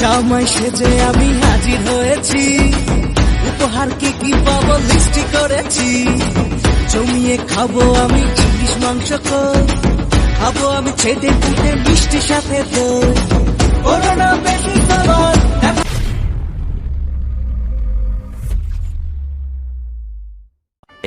জামাই সেজে আমি হাজির হয়েছি। উপহার কি কি পাবো লিস্টি করেছি। জমিয়ে খাব আমি ইলিশ মাংস খাব আমি ছেদে পুঁতে মিষ্টি সাথে দই করোনা বেশি খাবার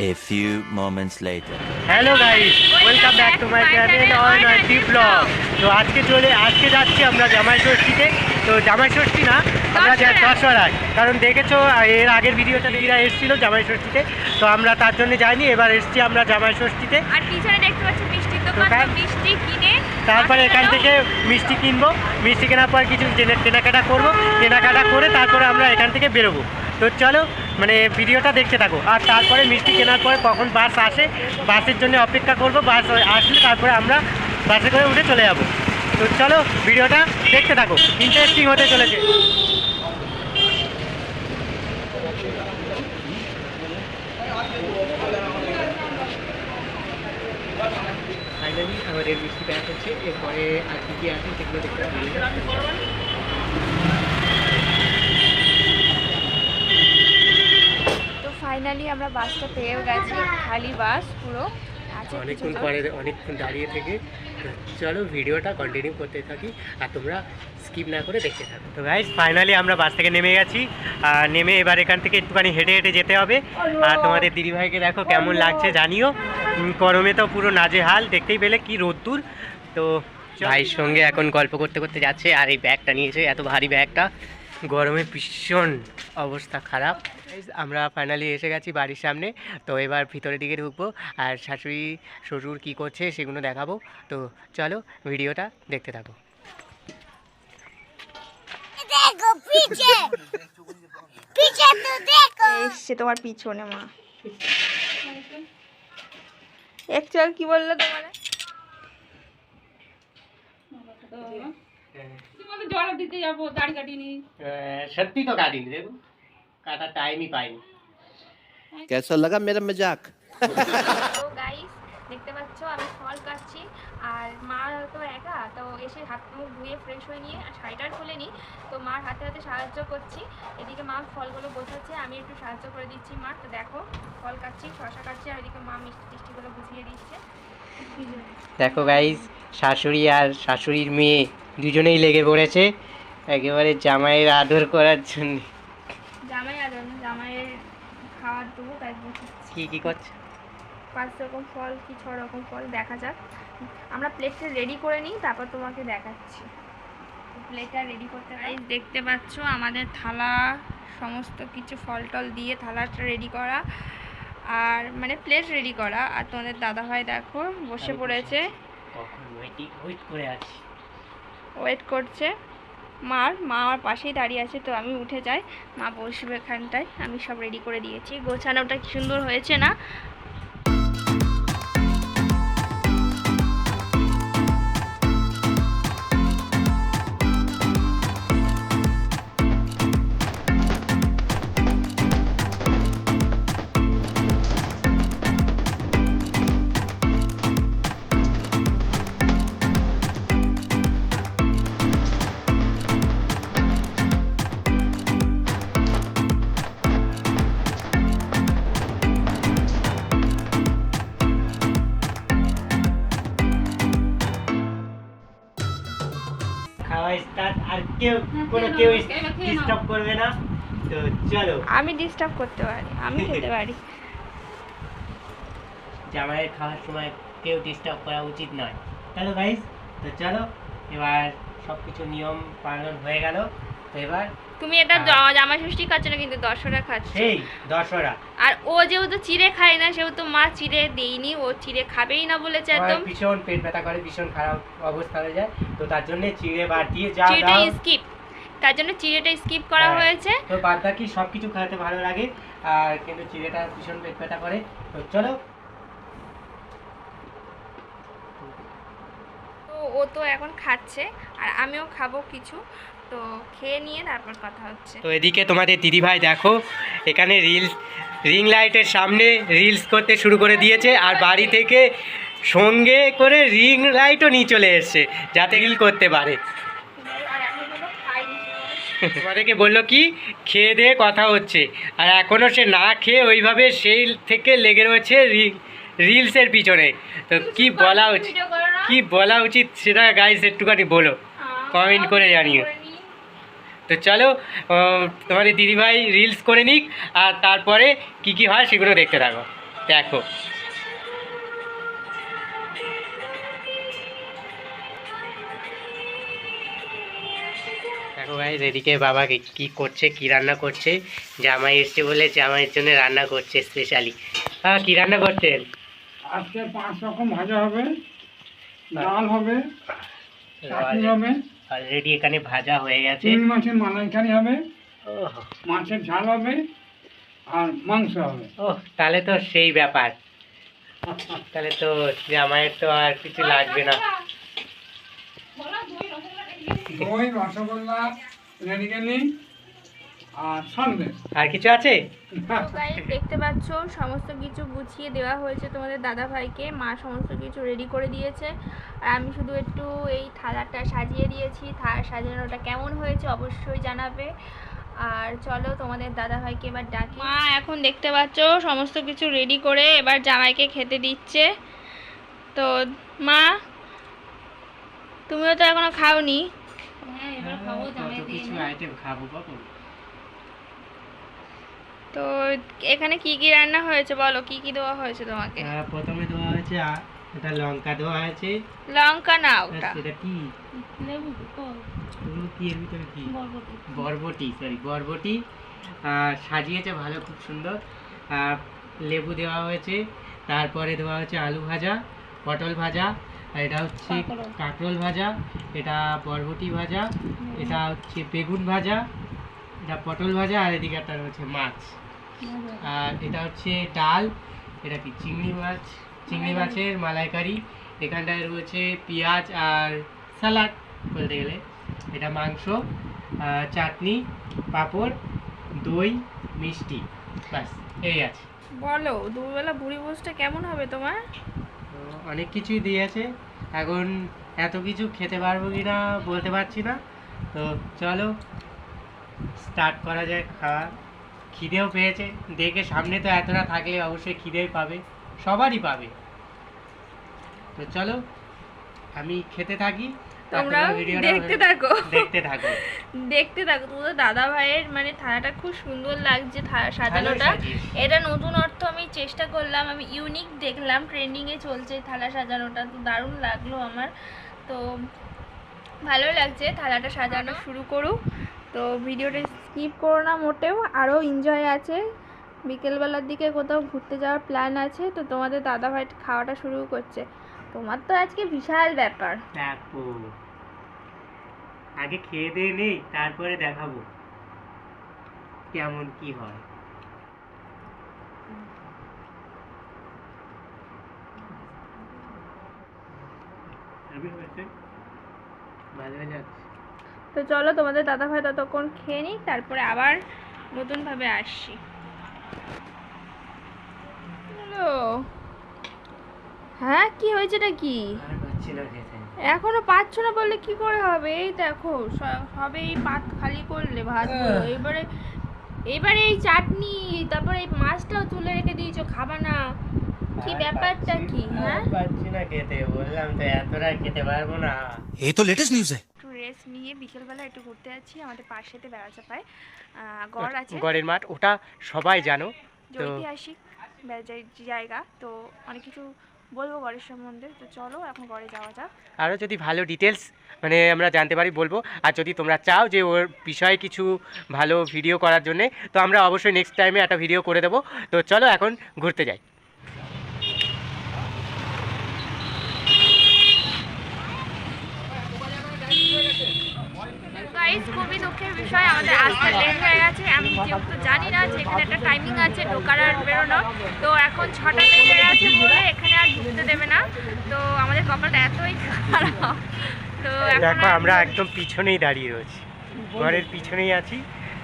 A few moments later. Hello guys welcome back to my channel on T blog তো আজকে চলে আজকে যাচ্ছি আমরা জামাই ষষ্ঠীতে তো জামাই ষষ্ঠী না আমরা দশহরায়। কারণ দেখেছ এর আগের ভিডিওটা দিদিরা এসেছিল জামাই ষষ্ঠীতে। তো আমরা তার জন্য যাইনি এবার এসেছি আমরা জামাই ষষ্ঠীতে। আর পিছনে দেখতে পাচ্ছি মিষ্টির দোকান দোকান। মিষ্টি কিনে তারপরে এখান থেকে মিষ্টি কিনবো। মিষ্টি কেনার পর কিছু কেনাকাটা করব। কেনাকাটা করে তারপরে আমরা এখান থেকে বেরোবো। তো চলো মানে ভিডিওটা দেখতে থাকো। আর তারপরে মিষ্টি কেনার পরে কখন বাস আসে বাসের জন্য অপেক্ষা করব। বাস আসলে তারপরে আমরা বাসে করে উঠে চলে যাব। তো চলো ভিডিওটা দেখতে থাকো। ইন্টারেস্টিং হতে চলেছে। ফাইনালি আমাদের মিষ্টি প্যাক হচ্ছে। এরপরে আর কি কি আছে সেগুলো দেখতে তো ফাইনালি আমরা বাসটা পেয়েও গেছি। খালি বাস পুরো। অনেকক্ষণ পরে অনেকক্ষণ দাঁড়িয়ে থেকে চলো ভিডিওটা কন্টিনিউ করতে থাকি আর তোমরা স্কিপ না করে দেখতে থাকো। তো গাইজ ফাইনালি আমরা বাস থেকে নেমে গেছি। আর নেমে এবার এখান থেকে একটুখানি হেঁটে হেঁটে যেতে হবে। আর তোমাদের দিদিভাইকে দেখো কেমন লাগছে জানিও। গরমে তো পুরো নাজে হাল দেখতেই পেলে কি রোদ্দুর। তো ভাইয়ের সঙ্গে এখন গল্প করতে করতে যাচ্ছে আর এই ব্যাগটা নিয়েছে এত ভারী ব্যাগটা। গরমে ভীষণ অবস্থা খারাপ। আমরা ফাইনালি এসে গেছি বাড়ির সামনে। তো এবার ভিতরের দিকে ঢুকবো আর শাশুড়ি শ্বশুর কি করছে সেগুলো দেখাবো। তো চলো ভিডিওটা দেখতে থাকো। সে তোমার পিছনে মা। কি বলল তোমার? দিতে যাব দাড়ি কাটিনি সত্যি তো কাটিনি টাইমই পাইনি। কেসা লাগা মেরা মজাক। গাইস দেখতে পাচ্ছ আমি ফল কাটছি আর মা তো একা তো এসে হাত মুখ ধুয়ে ফ্রেশ হয়ে নিয়ে আর শাড়িটার খুলে নিই তো মার হাতে হাতে সাহায্য করছি। এদিকে মা ফলগুলো বোঝাচ্ছে আমি একটু সাহায্য করে দিচ্ছি মা তো দেখো ফল কাটছি শশা কাটছি আর এদিকে মা মিষ্টি টিষ্টিগুলো বুঝিয়ে দিচ্ছে। দেখো গাইজ শাশুড়ি আর শাশুড়ির মেয়ে দুজনেই লেগে পড়েছে একেবারে জামাইয়ের আদর করার জন্য। জামাই আর জামাইয়ের খাওয়ার দেবো তাই বুঝছি কি কি করছে? পাঁচ রকম ফল কি ছ রকম ফল দেখা যাক। আমরা প্লেটটা রেডি করে নিই তারপর তোমাকে দেখাচ্ছি। প্লেটটা রেডি করতে পারি দেখতে পাচ্ছ আমাদের থালা সমস্ত কিছু ফল টল দিয়ে থালাটা রেডি করা। আর মানে প্লেট রেডি করা। আর তোমাদের দাদা ভাই দেখো বসে পড়েছে। ওয়েট করছে। মার মা আমার পাশেই দাঁড়িয়ে আছে তো আমি উঠে যাই। মা বসবে এখানটায়। আমি সব রেডি করে দিয়েছি। গোছানোটা কি সুন্দর হয়েছে না? কেউ কোনো? কেউ ডিস্টার্ব করবে না? তো চলো। আমি ডিস্টার্ব করতে পারি আমি খেতে পারি। জামাইয়ের খাওয়ার সময় কেউ ডিস্টার্ব করা উচিত নয়। চলো গাইজ তো চলো এবার সব কিছু নিয়ম পালন হয়ে গেল। এবার? তুমি এটা জামা ষষ্ঠী খাচ্ছ না কিন্তু দশরা খাচ্ছ। সেই দশরা আর ও যেহেতু চিড়ে খায় না সেহেতু মা চিড়ে দেইনি ও চিড়ে খাবেই না বলেছে একদম। ভীষণ পেট ব্যথা করে ভীষণ খারাপ অবস্থা হয়ে যায়। তো তার জন্য চিড়ে বাদ দিয়ে যা দাও। স্কিপ তার জন্য চিড়েটা স্কিপ করা হ্যাঁ। হয়েছে। তো বাদ বাকি সব কিছু খাওয়াতে ভালো লাগে। আর কিন্তু চিড়েটা ভীষণ পেট ব্যথা করে। তো চলো। ও তো এখন খাচ্ছে আর আমিও খাব কিছু। তো খেয়ে নিয়ে তারপর কথা হচ্ছে। তো এদিকে তোমাদের দিদিভাই দেখো এখানে রিলস রিং লাইটের সামনে রিলস করতে শুরু করে দিয়েছে আর বাড়ি থেকে সঙ্গে করে রিং লাইটও নিয়ে চলে এসছে যাতে রিল করতে পারে। তোমাদেরকে বলল কি খেয়ে দিয়ে কথা হচ্ছে। আর এখনও সে না খেয়ে ওইভাবে সেই থেকে লেগে রয়েছে রিলসের পিছনে। তো কি বলা উচিত কি বলা উচিত সেটা গাইস একটুখানি বলো কমেন্ট করে জানিও। তো চলো তোমাদের দিদিভাই রিলস করে নিক আর তারপরে কি কি হয় সেগুলো দেখতে থাকো। দেখো। দেখো ভাই এদিকে বাবাকে কি করছে কি রান্না করছে? জামাই এসছে বলে জামাইয়ের জন্য রান্না করছে স্পেশালি হ্যাঁ কি রান্না করছেন আজকে পাঁচ রকম ভাজা হবে ডাল হবে হবে অলরেডি এখানে ভাজা হয়ে গেছে। চিংড়ি মাছের মালাইকারি হবে ওহ। মাছের ঝাল হবে আর মাংস হবে। ওহ তাহলে তো সেই ব্যাপার। তাহলে তো জামাইয়ের তো আর কিছু লাগবে না। দই রসগোল্লা রেডি গেলি আর সন্দেশ। আর কিছু আছে? দেখতে পাচ্ছ সমস্ত কিছু গুছিয়ে দেওয়া হয়েছে তোমাদের দাদা ভাইকে মা সমস্ত কিছু রেডি করে দিয়েছে। আর আমি শুধু একটু এই থালাটা সাজিয়ে দিয়েছি। থালা সাজানোটা কেমন হয়েছে অবশ্যই জানাবে। আর চলো তোমাদের দাদা ভাইকে এবার ডাকি। মা এখন দেখতে পাচ্ছ সমস্ত কিছু রেডি করে এবার জামাইকে খেতে দিচ্ছে। তো মা তুমিও তো এখনও খাওনি? হ্যাঁ এবার খাব জামাই কত কিছু আইটেম খাব বাবু তো এখানে কি কি রান্না হয়েছে বলো? কি কি দেওয়া হয়েছে তোমাকে? প্রথমে দেওয়া হয়েছে এটা লঙ্কা দেওয়া হয়েছে। লঙ্কা না ওটা। সেটা কি? লেবু কি এর ভিতরে কি? বরবটি। বরবটি সরি বরবটি। সাজিয়েছে ভালো খুব সুন্দর। লেবু দেওয়া হয়েছে। তারপরে দেওয়া হয়েছে আলু ভাজা পটল ভাজা আর এটা হচ্ছে কাঁকরোল। কাঁকরোল ভাজা এটা বরবটি ভাজা এটা হচ্ছে বেগুন ভাজা এটা পটল ভাজা আর এদিকে একটা রয়েছে মাছ। আর এটা হচ্ছে ডাল এটা কি? চিংড়ি মাছ চিংড়ি মাছের মালাইকারি। এখানটায় রয়েছে পেঁয়াজ আর স্যালাড বলতে গেলে। এটা মাংস চাটনি পাঁপড় দই মিষ্টি। ব্যাস এই আছে। বলো দুবেলা বুড়ি বসটা কেমন হবে তোমার? অনেক কিছুই দিয়েছে। এখন এত কিছু খেতে পারব কি না বলতে পারছি না। তো চলো স্টার্ট করা যায় খাওয়া। খিদেও পেয়েছে। দেখে সামনে তো এতটা থাকলে অবশ্যই খিদেই পাবে। সবারই পাবে। তো চলো আমি খেতে থাকি। তোমরা দেখতে থাকো। দেখতে থাকো। দেখতে থাকো। তোমাদের দাদা ভাইয়ের মানে থালাটা খুব সুন্দর লাগছে থালা সাজানোটা। এটা নতুন অর্থ আমি চেষ্টা করলাম। আমি ইউনিক দেখলাম। ট্রেন্ডিংয়ে চলছে থালা সাজানোটা। তো দারুণ লাগল আমার। তো ভালো লাগছে থালাটা সাজানো শুরু করুক। তো ভিডিওটা স্কিপ করো না মোটেও আরও এনজয় আছে। বিকেলবেলার দিকে কোথাও ঘুরতে যাওয়ার প্ল্যান আছে, তো তোমাদের দাদা ভাই খাওয়াটা শুরু করছে। তোমার তো আজকে বিশাল ব্যাপার। দেখো, আগে খেয়ে দিয়ে নেই, তারপরে দেখাবো কেমন কি হয়। হয়েছে যাচ্ছে। তো চলো তোমাদের দাদা ভাই ততক্ষণ খেয়ে নিই তারপরে আবার নতুনভাবে আসছি। হ্যাঁ কি হয়েছে এটা কি? এখনও পাচ্ছ না বললে কি করে হবে? এই দেখো সবে এই পাত খালি করলে ভাত এবারে এবারে এই চাটনি তারপরে এই মাছটাও তুলে রেখে দিয়েছ খাবা না। কি ব্যাপারটা কি হ্যাঁ? পাচ্ছি না খেতে বললাম তো এতটা খেতে পারব না। এই তো লেটেস্ট নিউজ রেস্ট নিয়ে বিকেলবেলা একটু ঘুরতে যাচ্ছি আমাদের পাশেতে বেড়া চাপায় গড় আছে। গড়ের মাঠ ওটা সবাই জানো ঐতিহাসিক জায়গা তো অনেক কিছু বলব গড়ের সম্বন্ধে। তো চলো এখন গড়ে যাওয়া যাক। আরও যদি ভালো ডিটেলস মানে আমরা জানতে পারি বলব। আর যদি তোমরা চাও যে ওর বিষয়ে কিছু ভালো ভিডিও করার জন্যে তো আমরা অবশ্যই নেক্সট টাইমে একটা ভিডিও করে দেবো। তো চলো এখন ঘুরতে যাই। গাইস খুবই দুঃখের বিষয় আমাদের আসতে লেট হয়ে গেছে আমি যেহেতু জানি না যে এখানে একটা টাইমিং আছে ঢোকার আর বেরোনো তো এখন ছটা বেজে গেছে বলে এখানে আর ঢুকতে দেবে না। তো আমাদের কপালটা এতই খারাপ তো এখন দেখো আমরা একদম পিছনেই দাঁড়িয়ে রয়েছি। ঘরের পিছনেই আছি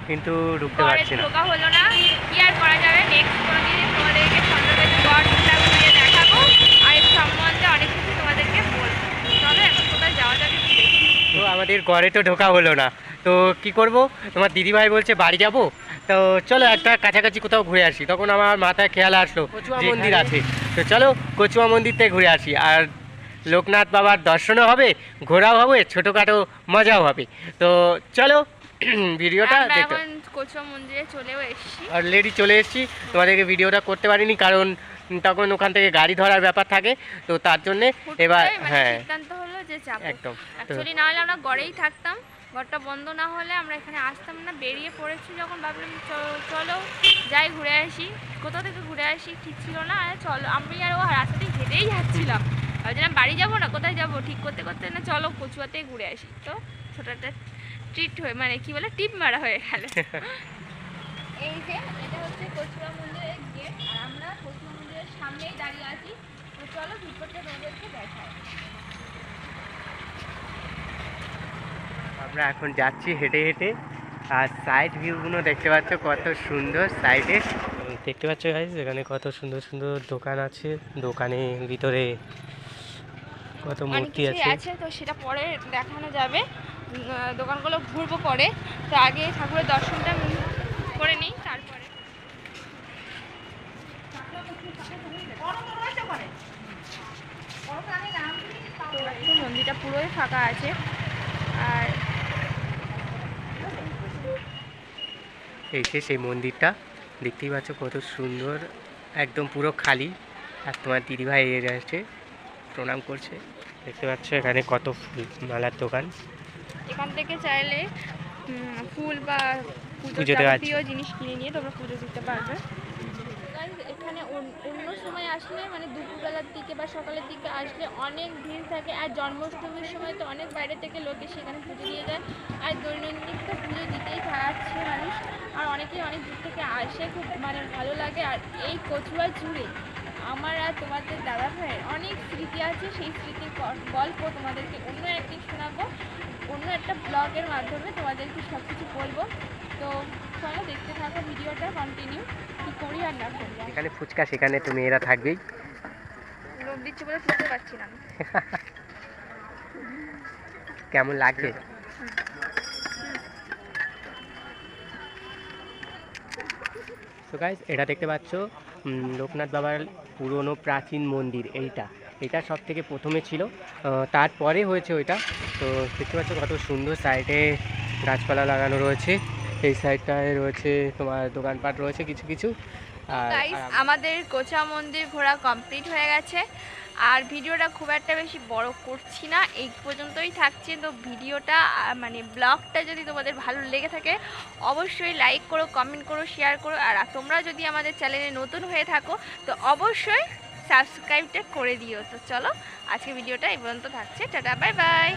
কিন্তু ঢুকতে পারছি না। ঢোকা হলো না কি আর করা যাবে? নেক্সট কোনো দিন তোমাদেরকে খন্ডকে গড়টা ঘুরিয়ে দেখাবো আর এর সম্বন্ধে অনেক কিছু তোমাদেরকে বলব চলো এখন কোথায় যাওয়া যাবে একটু দেখি তো আমাদের ঘরে তো ঢোকা হলো না। তো কি করব? তোমার দিদিভাই বলছে বাড়ি যাব? তো চলো একটা কাছাকাছি কোথাও ঘুরে আসি। তখন আমার মাথায় খেয়াল আসলো কচুয়া মন্দির আছে। তো চলো কচুয়া মন্দির থেকে ঘুরে আসি। আর লোকনাথ বাবার দর্শনও হবে ঘোরাও হবে ছোটোখাটো মজাও হবে। তো চলো ভিডিওটা কচুয়া মন্দিরে চলেও এসেছি। অলরেডি চলে এসেছি। তোমাদেরকে ভিডিওটা করতে পারিনি কারণ তখন ওখান থেকে গাড়ি ধরার ব্যাপার থাকে। তো তার জন্যে এবার মানে হ্যাঁ। যে যাব। অ্যাকচুয়ালি না হলে আমরা ঘরেই থাকতাম। ঘরটা বন্ধ না হলে আমরা এখানে আসতাম না। বেরিয়ে পড়েছি যখন ভাবলাম চলো যাই ঘুরে আসি। কোথা থেকে ঘুরে আসি ঠিক ছিল না। আর চলো আমি আর ও রাস্তাতেই হেঁটেই যাচ্ছিলাম। ভাবছিলাম বাড়ি যাব না কোথায় যাব? ঠিক করতে করতে না চলো কচুয়াতেই ঘুরে আসি। তো ছোটো একটা ট্রিট হয়ে মানে কি বলে টিপ মারা হয়ে গেল। এই যে এটা হচ্ছে কচুয়া মন্দিরের গেট। আর আমরা কচুয়া মন্দিরের সামনেই দাঁড়িয়ে আছি। তো চলো ভিতরটা তোমাদেরকে দেখাই। আমরা এখন যাচ্ছি হেঁটে হেঁটে। আর সাইড ভিউগুলো দেখতে পাচ্ছ কত সুন্দর সাইডে দেখতে পাচ্ছ গাইজ এখানে কত সুন্দর সুন্দর দোকান আছে। দোকানের ভিতরে কত মূর্তি আছে। আছে তো সেটা পরে দেখানো যাবে। দোকানগুলো ঘুরবো পরে। তো আগে ঠাকুরের দর্শনটা করে নিই তারপরে। মন্দিরটা পুরোই ফাঁকা আছে আর এই যে সেই মন্দিরটা। দেখতেই পাচ্ছ কত সুন্দর একদম পুরো খালি। আর তোমার দিদিভাই এর আসছে প্রণাম করছে। দেখতে পাচ্ছ এখানে কত ফুল মালার দোকান। এখান থেকে চাইলে ফুল বা পুজো দেওয়া যাবতীয় জিনিস কিনে নিয়ে তোমরা পুজো দিতে পারবে। এখানে অন- অন্য সময় আসলে মানে দুপুরবেলার দিকে বা সকালের দিকে আসলে অনেক ভিড় থাকে। আর জন্মাষ্টমীর সময় তো অনেক বাইরে থেকে লোক এসে এখানে পুজো দিয়ে যায় আর দৈনন্দিন তো পুজো দিতেই থাকছে মানুষ আর অনেকেই অনেক দূর থেকে আসে খুব মানে ভালো লাগে। আর এই কচুয়া জুড়ে আমার আর তোমাদের দাদা ভাইয়ের অনেক স্মৃতি আছে। সেই স্মৃতির গল্প তোমাদেরকে অন্য একদিন শোনাবো। অন্য একটা ব্লগের মাধ্যমে তোমাদেরকে সব কিছু বলব। তো চলো দেখতে থাকো ভিডিওটা কন্টিনিউ কি করি আর না করি। এখানে ফুচকা সেখানে তুমি এরা থাকবেই। লোক দিচ্ছে বলে তুলতে পারছি না কেমন লাগছে? তো গাইজ এটা দেখতে পাচ্ছ লোকনাথ বাবার পুরনো প্রাচীন মন্দির এইটা। এটা সব থেকে প্রথমে ছিল। তারপরে হয়েছে ওইটা। তো দেখতে পাচ্ছ কত সুন্দর সাইডে গাছপালা লাগানো রয়েছে। এই সাইডটায় রয়েছে তোমার দোকানপাট রয়েছে কিছু কিছু। আর আমাদের কোচা মন্দির ঘোরা কমপ্লিট হয়ে গেছে। আর ভিডিওটা খুব একটা বেশি বড় করছি না, এই পর্যন্তই থাকছে। তো ভিডিওটা মানে ব্লগটা যদি তোমাদের ভালো লেগে থাকে, অবশ্যই লাইক করো কমেন্ট করো শেয়ার করো। আর তোমরা যদি আমাদের চ্যানেলে নতুন হয়ে থাকো, তো অবশ্যই সাবস্ক্রাইবটা করে দিও। তো চলো, আজকে ভিডিওটা এই পর্যন্ত থাকছে। Tata bye bye